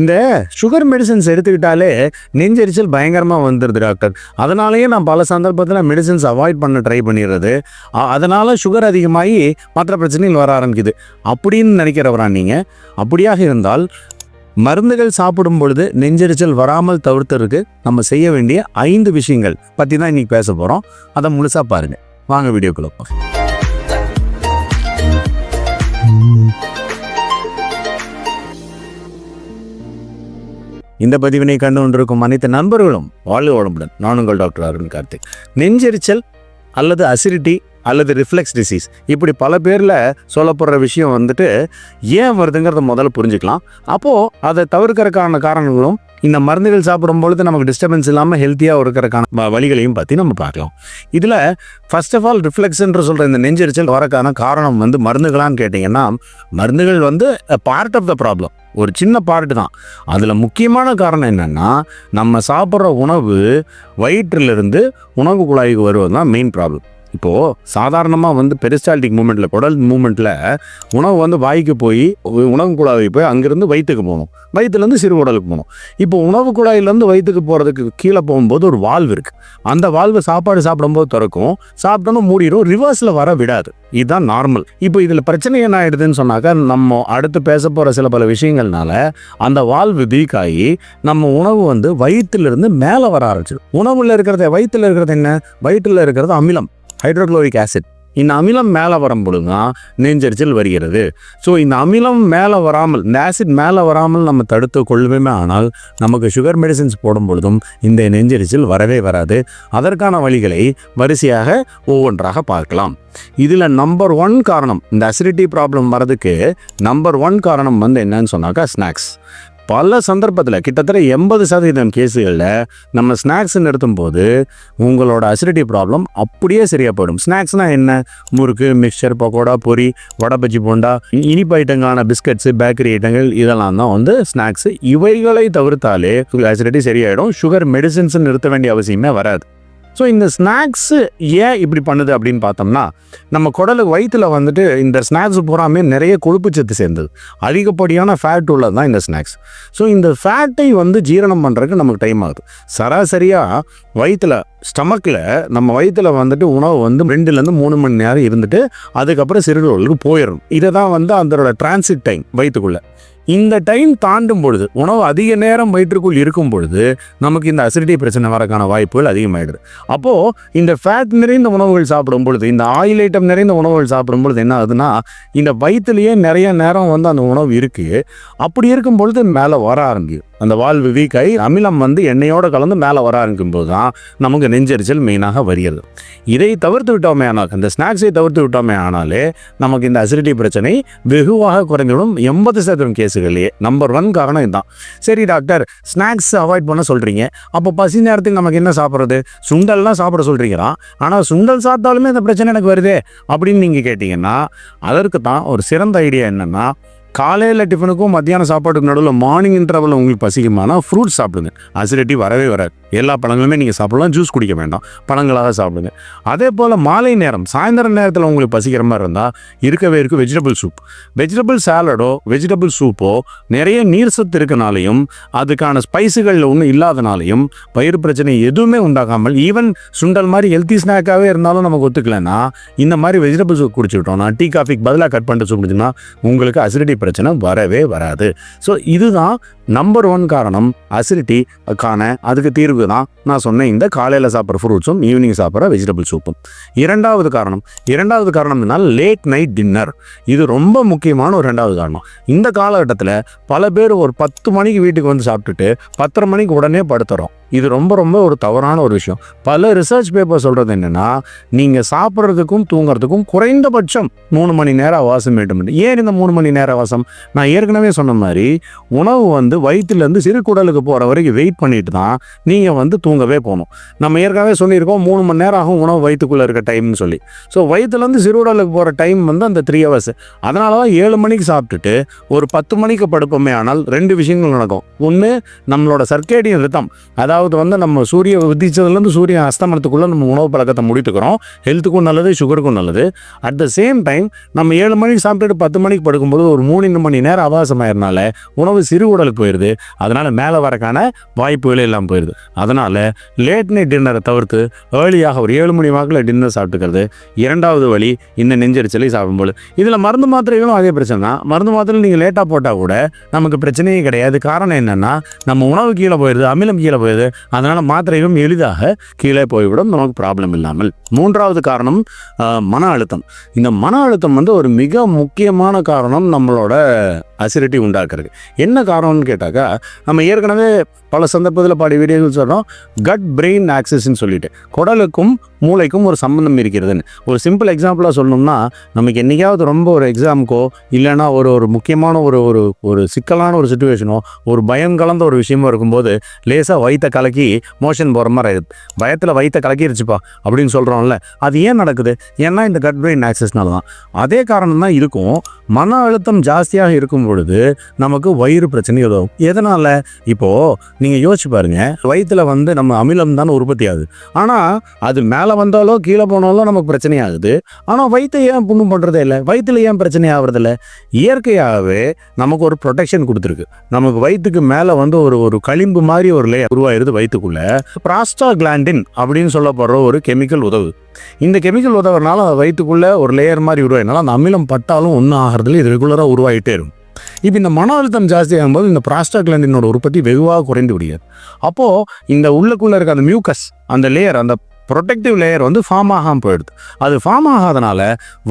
இந்த sugar medicines எடுத்துக்கிட்டாலே நெஞ்செரிச்சல் பயங்கரமாக வந்துடுது டாக்டர். அதனாலேயே நான் பல சந்தர்ப்பத்தில் மெடிசன்ஸ் அவாய்ட் பண்ண ட்ரை பண்ணிடுறது. அதனால் சுகர் அதிகமாகி மற்ற பிரச்சனைகள் வர ஆரம்பிக்குது. அப்படின்னு நினைக்கிறவரா நீங்கள் அப்படியாக இருந்தால் மருந்துகள் சாப்பிடும் பொழுது நெஞ்செரிச்சல் வராமல் தவிர்த்ததுக்கு நம்ம செய்ய வேண்டிய ஐந்து விஷயங்கள் பற்றி தான் இன்னைக்கு பேச போகிறோம் அதை முழுசாக பாருங்கள் வாங்க வீடியோக்குள்ள இந்த பதிவினை கண்டு கொண்டிருக்கும் அனைத்து நண்பர்களும் வாழ்வு வளமுடன். நான் உங்கள் டாக்டர் அருண் கார்த்திக். நெஞ்செரிச்சல் அல்லது அசிடிட்டி அல்லது ரிஃப்ளெக்ஸ் டிசீஸ் இப்படி பல பேரில் சொல்லப்படுற விஷயம் வந்துட்டு ஏன் வருதுங்கிறத முதல்ல புரிஞ்சுக்கலாம். அப்போது அதை தவிர்க்கிறதுக்கான காரணங்களும் இந்த மருந்துகள் சாப்பிடும் பொழுது நமக்கு டிஸ்டர்பன்ஸ் இல்லாமல் ஹெல்த்தியாக இருக்கிறதுக்கான வழிகளையும் பற்றி நம்ம பார்க்கலாம். இதில் ஃபர்ஸ்ட் ஆஃப் ஆல் ரிஃப்ளெக்ஸ்ன்ற சொல்கிற இந்த நெஞ்செரிச்சல் வரக்கான காரணம் வந்து மருந்துகளான்னு கேட்டிங்கன்னா மருந்துகள் வந்து பார்ட் ஆஃப் த ப்ராப்ளம் ஒரு சின்ன பார்ட்டு தான். அதில் முக்கியமான காரணம் என்னென்னா நம்ம சாப்பிட்ற உணவு வயிற்றிலிருந்து உணவு குழாய்க்கு வருவது தான் மெயின் ப்ராப்ளம் இப்போது சாதாரணமாக வந்து பெரிஸ்டால்டிக் மூமெண்ட்டில் குடல் மூமெண்ட்டில் உணவு வந்து வாய்க்கு போய் உணவு குழாய்க்கு போய் அங்கேருந்து வயிற்றுக்கு போகணும். வயிற்றுலேருந்து சிறு குடலுக்கு போகணும். இப்போ உணவு குழாயிலேருந்து வயிற்றுக்கு போகிறதுக்கு கீழே போகும்போது ஒரு வால்வு இருக்குது அந்த வால்வு சாப்பாடு சாப்பிடும்போது திறக்கும். சாப்பிட்டோன்னு மூடிடும் ரிவர்ஸில் வர விடாது. இதுதான் நார்மல் இப்போ இதில் பிரச்சனை என்ன ஆயிடுதுன்னு சொன்னாக்கா நம்ம அடுத்து பேச போகிற சில பல விஷயங்கள்னால அந்த வால்வு வீக் ஆகி நம்ம உணவு வந்து வயிற்றுலேருந்து மேலே வர ஆரம்பிச்சிடும். உணவில் இருக்கிறது வயிற்றுல இருக்கிறது என்ன? வயிற்றில் இருக்கிறது அமிலம். ஹைட்ரோக்ளோரிக் ஆசிட் இந்த அமிலம் மேலே வரும் பொழுது தான் நெஞ்சரிச்சல் வருகிறது. ஸோ இந்த அமிலம் மேலே வராமல் இந்த ஆசிட் மேலே வராமல் நம்ம தடுத்து கொள்ளுமே ஆனால் நமக்கு சுகர் மெடிசின்ஸ் போடும் பொழுதும் இந்த நெஞ்சரிச்சல் வரவே வராது. அதற்கான வழிகளை வரிசையாக ஒவ்வொன்றாக பார்க்கலாம். இதில் நம்பர் ஒன் காரணம் இந்த அசிடிட்டி ப்ராப்ளம் வரதுக்கு நம்பர் ஒன் காரணம் வந்து என்னன்னு சொன்னாக்கா ஸ்நாக்ஸ் பல சந்தர்ப்பத்தில் கிட்டத்தட்ட எண்பது சதவீதம் கேஸுகளில் நம்ம ஸ்நாக்ஸ் நிறுத்தும் போது உங்களோட அசிடிட்டி ப்ராப்ளம் அப்படியே சரியாக போயிடும். ஸ்நாக்ஸ்னால் என்ன? முறுக்கு மிக்சர் பக்கோடா பொரி வடை பஜ்ஜி போண்டா இனிப்பு ஐட்டங்களான பிஸ்கட்ஸு பேக்கரி ஐட்டங்கள் இதெல்லாம் தான் வந்து ஸ்நாக்ஸு இவைகளை தவிர்த்தாலே அசிடிட்டி சரியாயிடும். சுகர் மெடிசின்ஸ் நிறுத்த வேண்டிய அவசியமே வராது. ஸோ இந்த ஸ்நாக்ஸு ஏன் இப்படி பண்ணுது அப்படின்னு பார்த்தோம்னா நம்ம குடலுக்கு வயிற்றுல வந்துட்டு இந்த ஸ்நாக்ஸ் பூராமே நிறைய கொழுப்பு சத்து சேர்ந்தது. அதிகப்படியான ஃபேட் உள்ளது தான் இந்த ஸ்நாக்ஸ் ஸோ இந்த ஃபேட்டை வந்து ஜீரணம் பண்ணுறதுக்கு நமக்கு டைம் ஆகுது. சராசரியாக வயிற்றில் ஸ்டமக்கில் நம்ம வயிற்றுல வந்துட்டு உணவு வந்து ரெண்டுலேருந்து மூணு மணி நேரம் இருந்துட்டு அதுக்கப்புறம் சிறுகுடலுக்கு போயிடும் இதை தான் வந்து அதோட டிரான்சிட் டைம் வயிற்றுக்குள்ளே இந்த டைம் தாண்டும் பொழுது உணவு அதிக நேரம் வயிற்றுக்குள் இருக்கும் பொழுது நமக்கு இந்த அசிடிட்டி பிரச்சனை வரக்கான வாய்ப்புகள் அதிகமாயிடுது. அப்போது இந்த ஃபேட் நிறைந்த உணவுகள் சாப்பிடும் பொழுது இந்த ஆயில் ஐட்டம் நிறைந்த உணவுகள் சாப்பிடும் பொழுது என்ன ஆகுதுன்னா இந்த வயிற்றுலேயே நிறைய நேரம் வந்து அந்த உணவு இருக்குது அப்படி இருக்கும் பொழுது மேலே வர ஆரம்பிக்கும். அந்த வால்வு வீக் ஆகி அமிலம் வந்து எண்ணெயோட கலந்து மேலே வர ஆரம்பிக்கும் போது தான் நமக்கு நெஞ்சரிச்சல் மெயினாக வருகிறது. இதை தவிர்த்து விட்டோமே ஆனால் இந்த ஸ்நாக்ஸை தவிர்த்து விட்டோமே ஆனாலே நமக்கு இந்த அசிடிட்டி பிரச்சனை வெகுவாக குறைந்துவிடும். எண்பது சதவீதம் கேஸுகள்லேயே நம்பர் ஒன் காரணம் இதுதான். சரி டாக்டர் ஸ்நாக்ஸ் அவாய்ட் பண்ண சொல்கிறீங்க அப்போ பசி நேரத்துக்கு நமக்கு என்ன சாப்பிட்றது? சுண்டல்லாம் சாப்பிட சொல்கிறீங்களா ஆனால் சுண்டல் சாப்பிட்டாலுமே இந்த பிரச்சனை எனக்கு வருதே அப்படின்னு நீங்கள் கேட்டிங்கன்னா அதற்கு தான் ஒரு சிறந்த ஐடியா என்னென்னா காலையில் டிஃபனுக்கும் மத்தியான சாப்பாட்டுக்கு நடுவில் மார்னிங் இன்டர்வலில் உங்களுக்கு பசிக்குமானா ஃப்ரூட்ஸ் சாப்பிடுங்க. அசிடிட்டி வரவே வராது. எல்லா பழங்களுமே நீங்கள் சாப்பிடலாம். ஜூஸ் குடிக்க வேண்டாம். பழங்களாக சாப்பிடுங்க. அதே போல் மாலை நேரம் சாயந்தர நேரத்தில் உங்களுக்கு பசிக்கிற மாதிரி இருந்தால் இருக்கவே இருக்கு வெஜிடபிள் சூப் வெஜிடபிள் சாலடோ வெஜிடபிள் சூப்போ நிறைய நீர் சத்து இருக்கனாலையும் அதுக்கான ஸ்பைஸுகள் ஒன்றும் இல்லாதனாலையும் பயிர் பிரச்சனை எதுவுமே உண்டாகாமல் ஈவன் சுண்டல் மாதிரி ஹெல்த்தி ஸ்நாக்காகவே இருந்தாலும் நமக்கு ஒத்துக்கலைன்னா இந்த மாதிரி வெஜிடபிள் சூப் குடிச்சுக்கிட்டோம்னா டீ காஃபிக்கு பதிலாக கட் பண்ணிட்டு சூப் உங்களுக்கு அசிடிட்டி பிரச்சனை வரவே வராது. ஸோ இதுதான் நம்பர் ஒன் காரணம் அசிடிட்டிக்கான அதுக்கு தீர்வு தான் நான் சொன்னேன் இந்த காலையில் சாப்பிட்ற ஃப்ரூட்ஸும் ஈவினிங் சாப்பிட்ற வெஜிடபிள் சூப்பும் இரண்டாவது காரணம் இரண்டாவது காரணம் என்னன்னா லேட் நைட் டின்னர் இது ரொம்ப முக்கியமான ஒரு ரெண்டாவது காரணம். இந்த காலகட்டத்தில் பல பேர் ஒரு பத்து மணிக்கு வீட்டுக்கு வந்து சாப்பிட்டுட்டு பத்தரை மணிக்கு உடனே படுத்துறோம். இது ரொம்ப ரொம்ப ஒரு தவறான ஒரு விஷயம். பல ரிசர்ச் பேப்பர் சொல்கிறது என்னென்னா நீங்கள் சாப்பிட்றதுக்கும் தூங்குறதுக்கும் குறைந்தபட்சம் மூணு மணி நேரம் அவகாசம் வேண்டும் ஏன் இந்த மூணு மணி நேரம் அவகாசம் நான் ஏற்கனவே சொன்ன மாதிரி உணவு வந்து வயிற்றுலேருந்து சிறு குடலுக்கு போகிற வரைக்கும் வெயிட் பண்ணிட்டு தான் நீங்கள் வந்து தூங்கவே போகணும். நம்ம ஏற்கனவே சொல்லியிருக்கோம் மூணு மணி நேரம் ஆகும் உணவு வயிற்றுக்குள்ளே இருக்க டைம்னு சொல்லி. ஸோ வயிற்றுலேருந்து சிறுகுடலுக்கு போகிற டைம் வந்து அந்த த்ரீ ஹவர்ஸ் அதனால தான் ஏழு மணிக்கு சாப்பிட்டுட்டு ஒரு பத்து மணிக்கு படுப்போமே ஆனால் ரெண்டு விஷயங்கள் நடக்கும். ஒன்று நம்மளோட சர்க்கேடியன் ரிதம் அதாவது அதாவது வந்து நம்ம சூரிய உதிச்சதுலேருந்து சூரியன் அஸ்தமனத்துக்குள்ளே நம்ம உணவு பழக்கத்தை முடித்துக்கிறோம். ஹெல்த்துக்கும் நல்லது சுகருக்கும் நல்லது. அட் த சேம் டைம் நம்ம ஏழு மணிக்கு சாப்பிட்டுட்டு பத்து மணிக்கு படுக்கும்போது ஒரு மூணு மணி நேரம் அவகாசமாயிருந்தால உணவு சிறு உடலுக்கு போயிடுது அதனால் மேலே வரக்கான வாய்ப்புகளே எல்லாம் போயிடுது அதனால் லேட் நைட் டின்னரை தவிர்த்து ஏர்லியாக ஒரு ஏழு மணி வாக்கில் டின்னர் சாப்பிட்டுக்கிறது இரண்டாவது வழி இந்த நெஞ்சரிச்சலை சாப்பிடும்போது. இதில் மருந்து மாத்திரைகளும் அதே பிரச்சனை தான் மருந்து மாத்திரை நீங்கள் லேட்டாக போட்டால் கூட நமக்கு பிரச்சனையே கிடையாது. காரணம் என்னென்னா நம்ம உணவு கீழே போயிடுது அமிலம் கீழே போயிடுது அதனால் மாத்திரைகளும் எளிதாக கீழே போய்விடும். நமக்கு ப்ராப்ளம் இல்லாமல். மூன்றாவது காரணம் மன அழுத்தம். இந்த மன அழுத்தம் வந்து ஒரு மிக முக்கியமான காரணம் நம்மளோட அசிடிட்டி உண்டாக்குறது. என்ன காரணம்னு கேட்டாக்கா நம்ம ஏற்கனவே பல சந்தர்ப்பத்தில் பாடி வீடியோகள் சொல்கிறோம் கட் பிரெயின் ஆக்சஸ்ன்னு சொல்லிட்டு. குடலுக்கும் மூளைக்கும் ஒரு சம்பந்தம் இருக்கிறதுன்னு. ஒரு சிம்பிள் எக்ஸாம்பிளாக சொல்லணும்னா நமக்கு என்னைக்காவது ரொம்ப ஒரு எக்ஸாமுக்கோ இல்லைன்னா ஒரு ஒரு முக்கியமான ஒரு ஒரு ஒரு சிக்கலான ஒரு சுச்சுவேஷனோ ஒரு பயம் கலந்த ஒரு விஷயமோ இருக்கும்போது லேசாக வயிற்ற கலக்கி மோஷன் போகிற மாதிரி ஆயிடுது. பயத்தில் வயிற்ற கலக்கிருச்சுப்பா அப்படின்னு சொல்கிறோம்ல அது ஏன் நடக்குது? ஏன்னா இந்த கட் பிரெயின் ஆக்சஸ்னால தான். அதே காரணம் தான் இருக்கும் மன அழுத்தம் ஜாஸ்தியாக இருக்கும் பொழுது நமக்கு வயிறு பிரச்சனை உதவும் எதனால்? இப்போது நீங்கள் யோசிச்சு பாருங்க. வயிற்றில் வந்து நம்ம அமிலம் தான் உற்பத்தி ஆகுது. ஆனால் அது மேலே வந்தாலோ கீழே போனாலும் நமக்கு பிரச்சனை ஆகுது ஆனால் வயிற்றை ஏன் புண்ணும் பண்ணுறதே இல்லை? வயிற்றில் ஏன் பிரச்சனை ஆகுறதில்ல இயற்கையாகவே நமக்கு ஒரு ப்ரொடெக்ஷன் கொடுத்துருக்கு. நமக்கு வயிற்றுக்கு மேலே வந்து ஒரு ஒரு களிம்பு மாதிரி ஒரு லேயர் உருவாயிருது வயிற்றுக்குள்ள பிராஸ்டா கிளாண்டின் அப்படின்னு சொல்லப்படுற ஒரு கெமிக்கல் உதவுது இந்த கெமிக்கல் உதவுறதுனால வயிற்றுக்குள்ள ஒரு லேயர் மாதிரி உருவாயினால அந்த அமிலம் பட்டாலும் ஒன்றும் ஆகிறதுல இது ரெகுலராக உருவாகிட்டே இருக்கும். இப்போ இந்த மன அழுத்தம் ஜாஸ்தியாகும்போது இந்த பிராஸ்டாக்லாண்டினோட உற்பத்தி வெகுவாக குறைந்து விடுகிறது. அப்போது இந்த உள்ளுக்குள்ளே இருக்க அந்த மியூக்கஸ் அந்த லேயர் அந்த ப்ரொடெக்டிவ் லேயர் வந்து ஃபார்ம் ஆகாமல் போயிடுது. அது ஃபார்ம் ஆகாதனால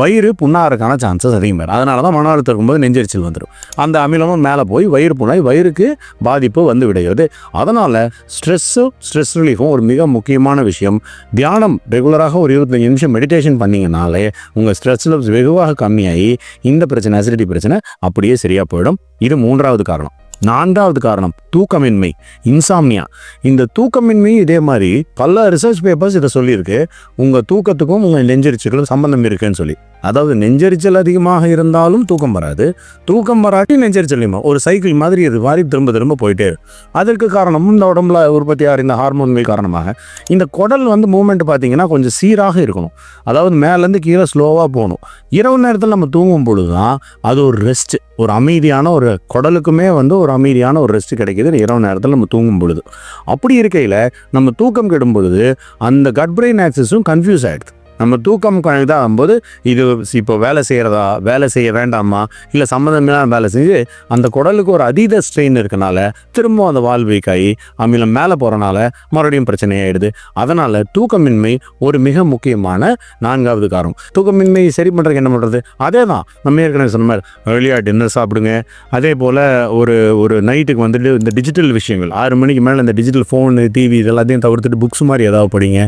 வயிறு புண்ணாகிறதுக்கான சான்சஸ் அதிகம் வரும் அதனால தான் மன அழுத்தம் இருக்கும்போது நெஞ்சரிச்சல் வந்துடும் அந்த அமிலமும் மேலே போய் வயிறு புண்ணாய் வயிறுக்கு பாதிப்பு வந்து விடுகிறது. அதனால் ஸ்ட்ரெஸ்ஸும் ஸ்ட்ரெஸ் ரிலீஃபும் ஒரு மிக முக்கியமான விஷயம். தியானம் ரெகுலராக ஒரு இருபத்தஞ்சு நிமிஷம் மெடிடேஷன் பண்ணிங்கனாலே உங்கள் ஸ்ட்ரெஸ் லெவல்ஸ் வெகுவாக கம்மியாகி இந்த பிரச்சனை அசிடிட்டி பிரச்சனை அப்படியே சரியாக போயிடும். இது மூன்றாவது காரணம். நான்காவது காரணம் தூக்கமின்மை இன்சாம்னியா இந்த தூக்கமின்மை இதே மாதிரி பல ரிசர்ச் பேப்பர்ஸ் இதை சொல்லியிருக்கு. உங்கள் தூக்கத்துக்கும் உங்கள் நெஞ்சரிச்சலுக்கும் சம்பந்தம் இருக்குன்னு சொல்லி. அதாவது நெஞ்சரிச்சல் அதிகமாக இருந்தாலும் தூக்கம் வராது. தூக்கம் வராட்டி நெஞ்சரிச்சல் ஒரு சைக்கிள் மாதிரி இது மாதிரி திரும்ப திரும்ப போயிட்டே இருக்கும். அதற்கு காரணம் இந்த உடம்புல உற்பத்தி ஆகிற இந்த ஹார்மோன்கள் காரணமாக இந்த குடல் வந்து மூமெண்ட் பார்த்தீங்கன்னா கொஞ்சம் சீராக இருக்கணும். அதாவது மேலேருந்து கீழே ஸ்லோவாக போகணும். இரவு நேரத்தில் நம்ம தூங்கும் பொழுது தான் அது ஒரு ரெஸ்ட் ஒரு அமைதியான ஒரு குடலுக்குமே வந்து ஒரு அமைதியான ஒரு ரெஸ்ட் கிடைக்கிது. இரவு நேரத்தில் நம்ம தூங்கும் பொழுது. அப்படி இருக்கையில் நம்ம தூக்கம் கெடும் பொழுது அந்த கட் பிரெயின் ஆக்சஸும் கன்ஃபியூஸ் ஆகிடுது நம்ம தூக்கம் இதாகும்போது இது இப்போ வேலை செய்கிறதா வேலை செய்ய வேண்டாமா? இல்லை சம்மந்தமில்லாம வேலை செஞ்சு அந்த குடலுக்கு ஒரு அதீத ஸ்ட்ரெயின் இருக்கனால திரும்ப அந்த வால் வீக் ஆகி அமிலம் மேலே போகிறனால மறுபடியும் பிரச்சனையாயிடுது. அதனால் தூக்கமின்மை ஒரு மிக முக்கியமான நான்காவது காரணம். தூக்கமின்மை சரி பண்ணுறதுக்கு என்ன பண்ணுறது அதே தான் நம்ம ஏற்கனவே சொன்ன மாதிரி ஏர்லியாக டின்னர் சாப்பிடுங்க. அதே போல் ஒரு ஒரு நைட்டுக்கு வந்துட்டு இந்த டிஜிட்டல் விஷயங்கள் ஆறு மணிக்கு மேலே இந்த டிஜிட்டல் ஃபோனு டிவி இதெல்லாத்தையும் தவிர்த்துட்டு புக்ஸ் மாதிரி ஏதாவது படிங்க.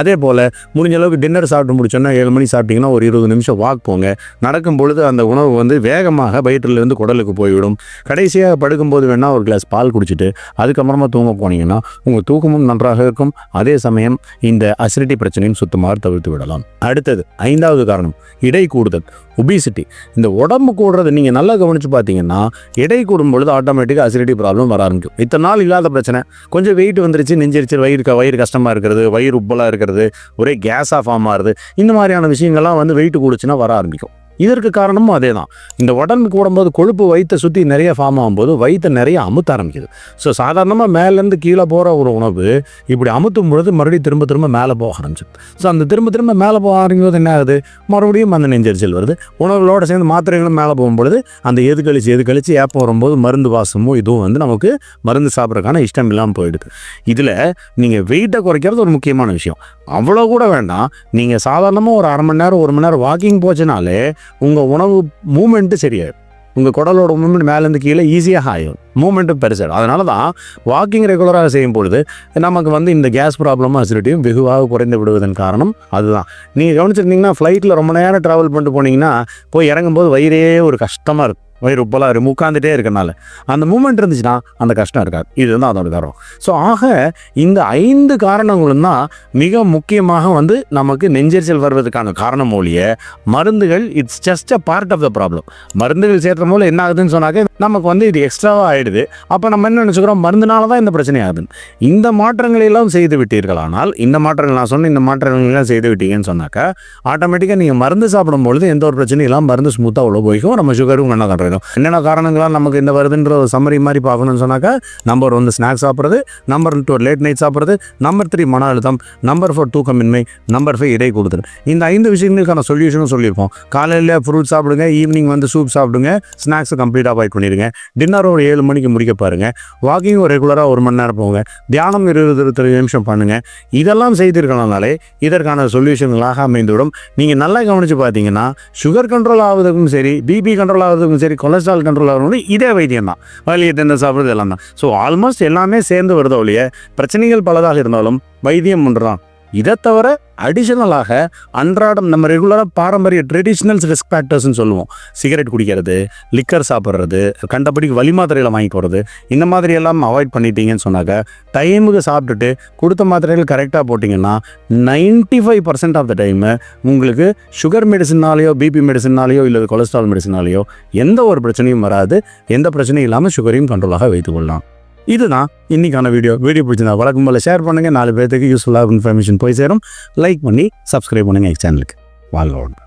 அதே போல் முடிஞ்ச அளவுக்கு டின்னர் சாப்பிட்டு முடிச்சோன்னா ஏழு மணி சாப்பிட்டீங்கன்னா ஒரு இருபது நிமிஷம் வாக் போங்க. நடக்கும் பொழுது அந்த உணவு வந்து வேகமாக வயிற்றிலிருந்து குடலுக்கு போய்விடும். கடைசியாக படுக்கும்போது வேணால் ஒரு கிளாஸ் பால் குடிச்சிட்டு அதுக்கப்புறமா தூங்க போனீங்கன்னா உங்கள் தூக்கமும் நன்றாக இருக்கும். அதே சமயம் இந்த அசிடிட்டி பிரச்சனையும் சுத்தமாக தவிர்த்து விடலாம். அடுத்தது ஐந்தாவது காரணம் இடை கூடுதல் ஒபிசிட்டி இந்த உடம்பு கூடுறது நீங்கள் நல்லா கவனித்து பார்த்தீங்கன்னா இடை கூடும் பொழுது ஆட்டோமேட்டிக்காக அசிடிட்டி ப்ராப்ளம் வர ஆரம்பிக்கும். இத்தனை நாள் இல்லாத பிரச்சனை. கொஞ்சம் வெயிட் வந்துருச்சு நெஞ்சிருச்சு வயிறு வயிறு கஷ்டமாக இருக்கிறது வயிறு உப்பலாக இருக்கிறது ஒரே கேஸாக ஃபார்ம் ஆகுது. இந்த மாதிரியான விஷயங்கள்லாம் வந்து வெயிட் கூடுச்சுன்னா வர ஆரம்பிக்கும். இதற்கு காரணமும் அதே தான் இந்த உடம்பு கூடும்போது கொழுப்பு வயிற்றை சுற்றி நிறைய ஃபார்ம் ஆகும்போது வயிற்றை நிறைய அமுத்த ஆரம்பிக்குது. ஸோ சாதாரணமாக மேலேருந்து கீழே போகிற ஒரு உணவு இப்படி அமுத்தும் பொழுது மறுபடியும் திரும்ப திரும்ப மேலே போக ஆரம்பிச்சிது. ஸோ அந்த திரும்ப திரும்ப மேலே போக ஆரம்பிக்கும்போது என்ன ஆகுது? மறுபடியும் அந்த நெஞ்சரிச்சல் வருது. உணவுகளோட சேர்ந்து மாத்திரைகளும் மேலே போகும்பொழுது அந்த எது கழிச்சு எது கழிச்சு ஏப்பம் வரும்போது மருந்து வாசமும் இதுவும் வந்து நமக்கு மருந்து சாப்பிட்றதுக்கான இஷ்டம் இல்லாமல் போயிடுது. இதில் நீங்கள் வெயிட்டை குறைக்கிறது ஒரு முக்கியமான விஷயம். அவ்வளோ கூட வேண்டாம். நீங்கள் சாதாரணமாக ஒரு அரை மணி நேரம் ஒரு மணி நேரம் வாக்கிங் போச்சுனாலே உங்கள் உணவு மூமெண்ட்டு சரியாயிடும் உங்கள் குடலோட மூமெண்ட் மேலேருந்து கீழே ஈஸியாக ஆயிடும் மூமெண்ட்டும் பெருசாயிடும். அதனால தான் வாக்கிங் ரெகுலராக செய்யும் பொழுது நமக்கு வந்து இந்த கேஸ் ப்ராப்ளமும் அசிடிட்டியும் வெகுவாக குறைந்து விடுவதன் காரணம் அதுதான். நீங்கள் கவனிச்சிருந்தீங்கன்னா ஃப்ளைட்டில் ரொம்ப நேரம் ட்ராவல் பண்ணிட்டு போனீங்கன்னா போய் இறங்கும்போது வயிறே ஒரு கஷ்டமாக இருக்கும். வயிறு உப்பெல்லாம் இருக்கும் உட்காந்துட்டே இருக்கனால அந்த மூமெண்ட் இருந்துச்சுன்னா அந்த கஷ்டம் இருக்காது. இதுதான் அதோட காரணம் ஸோ ஆக இந்த ஐந்து காரணங்களும் தான் மிக முக்கியமாக வந்து நமக்கு நெஞ்செரிச்சல் வருவதற்கான காரணம் ஒழிய மருந்துகள் it's just a part of the problem மருந்துகள் சேர்த்த போல என்ன ஆகுதுன்னு சொன்னாக்க நமக்கு வந்து இது எக்ஸ்ட்ராவாக ஆகிடுது அப்போ நம்ம என்ன நினச்சிக்கிறோம்? மருந்துனால தான் இந்த பிரச்சனை ஆகுதுன்னு இந்த மாற்றங்களை எல்லாம் செய்து விட்டீர்களானால் இந்த மாற்றங்கள் நான் சொன்ன இந்த மாற்றங்கள் எல்லாம் செய்து விட்டீங்கன்னு சொன்னாக்கா ஆட்டோமேட்டிக்காக நீங்கள் மருந்து சாப்பிடும் பொழுது எந்த ஒரு பிரச்சனையும் இல்லாமல் மருந்து ஸ்மூத்தாக உள்ள போய்க்கும். நம்ம சுகரும் என்ன போயிடும் என்னென்ன காரணங்களால் நமக்கு இந்த வருதுன்ற ஒரு சம்மரி மாதிரி பார்க்கணும்னு சொன்னாக்கா நம்பர் ஒன்று ஸ்நாக்ஸ் சாப்பிட்றது நம்பர் டூ லேட் நைட் சாப்பிட்றது நம்பர் த்ரீ மன அழுத்தம் நம்பர் ஃபோர் தூக்கமின்மை நம்பர் ஃபைவ் இடை கொடுத்துரு இந்த ஐந்து விஷயங்களுக்கான சொல்யூஷனும் சொல்லியிருப்போம். காலையில் ஃப்ரூட் சாப்பிடுங்க ஈவினிங் வந்து சூப் சாப்பிடுங்க ஸ்நாக்ஸை கம்ப்ளீட்டாக அவாய்ட் பண்ணிடுங்க. டின்னர் ஒரு ஏழு மணிக்கு முடிக்க பாருங்க. வாக்கிங் ஒரு ரெகுலராக ஒரு மணி நேரம் போங்க. தியானம் இருபது இருபது நிமிஷம் பண்ணுங்க. இதெல்லாம் செய்திருக்கணும்னாலே இதற்கான சொல்யூஷன்களாக அமைந்துவிடும். நீங்கள் நல்லா கவனித்து பார்த்தீங்கன்னா சுகர் கண்ட்ரோல் ஆகுதுக்கும் சரி பிபி கண்ட்ரோல் ஆகுதுக்கும் சரி கொலஸ்ட்ரால் கண்ட்ரோல் ஆகுறதுக்கும் இதே வைத்தியம் தான் வலியத்தை இந்த சாப்பிட்றது எல்லாம் தான் ஸோ ஆல்மோஸ்ட் எல்லாமே சேர்ந்து வருதோ ஒழிய பிரச்சனைகள் பலதாக இருந்தாலும் வைத்தியம் ஒன்று தான் இதை தவிர அடிஷனலாக அன்றாடம் நம்ம ரெகுலராக பாரம்பரிய ட்ரெடிஷ்னல்ஸ் ரிஸ்க் ஃபேக்டர்ஸ்னு சொல்லுவோம். சிகரெட் குடிக்கிறது லிக்கர் சாப்பிட்றது கண்டபடி வலி மாத்திரையில் வாங்கி போகிறது இந்த மாதிரி எல்லாம் அவாய்ட் பண்ணிட்டீங்கன்னு சொன்னாக்க டைமுக்கு சாப்பிட்டுட்டு கொடுத்த மாத்திரைகள் கரெக்டாக போட்டிங்கன்னா ninety five percent of the time உங்களுக்கு சுகர் மெடிசினாலேயோ பிபி மெடிசினாலேயோ இல்லை கொலஸ்ட்ரால் மெடிசினாலேயோ எந்த ஒரு பிரச்சனையும் வராது. எந்த பிரச்சனையும் இல்லாமல் சுகரையும் கண்ட்ரோலாக வைத்துக்கொள்ளலாம் இதுதான் இன்னைக்கான வீடியோ வீடியோ பிடிச்சிருந்தா வழக்கம் போல் ஷேர் பண்ணுங்கள் நாலு பேர்த்துக்கு யூஸ்ஃபுல்லாக இன்ஃபர்மேஷன் போய் சேரும். லைக் பண்ணி சப்ஸ்கிரைப் பண்ணுங்கள் எங்கள் சேனலுக்கு வாழ்க